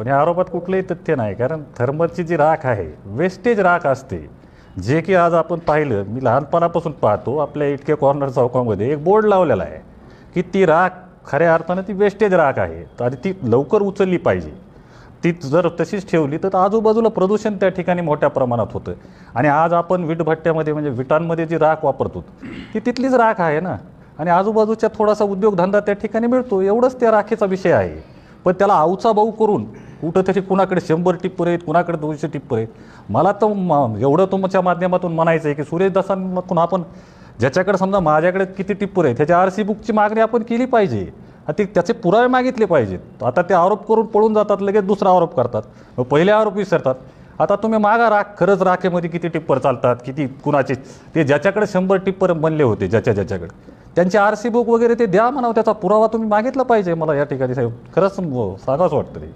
पण या आरोपात कुठलंही तथ्य नाही कारण थर्मलची जी राख आहे वेस्टेज राख असते. जे की आज आपण पाहिलं मी लहानपणापासून पाहतो आपल्या इटके कॉर्नर चौकामध्ये एक बोर्ड लावलेला आहे की ती राख खऱ्या अर्थानं ती वेस्टेज राख आहे. आणि ती लवकर उचलली पाहिजे. ती जर तशीच ठेवली तर आजूबाजूला प्रदूषण त्या ठिकाणी मोठ्या प्रमाणात होतं. आणि आज आपण विटभट्ट्यामध्ये म्हणजे विटांमध्ये जी राख वापरतो ती तिथलीच राख आहे ना. आणि आजूबाजूच्या थोडासा उद्योगधंदा त्या ठिकाणी मिळतो. एवढंच त्या राखेचा विषय आहे. पण त्याला आऊचा भाऊ करून कुठं तरी कुणाकडे शंभर टिप्पर आहेत कुणाकडे दोनशे टिप्पर आहेत? मला तर एवढं तुमच्या माध्यमातून म्हणायचं आहे की सुरेशदासांमधून आपण ज्याच्याकडे समजा माझ्याकडे किती टिप्पर आहे त्याच्या आर सी बुकची मागणी आपण केली पाहिजे. ते त्याचे पुरावे मागितले पाहिजेत. आता ते आरोप करून पळून जातात लगेच दुसरा आरोप करतात. मग पहिले आरोप विसरतात. आता तुम्ही मागा राख खरंच राखेमध्ये किती टिप्पर चालतात किती कुणाचे ते ज्याच्याकडे शंभर टिप्पर बनले होते ज्याच्या ज्याच्याकडे. त्यांचे आर सी बुक वगैरे ते द्या म्हणावं त्याचा पुरावा तुम्ही मागितला पाहिजे मला या ठिकाणी साहेब. खरंच सांगावंच वाटतं ते.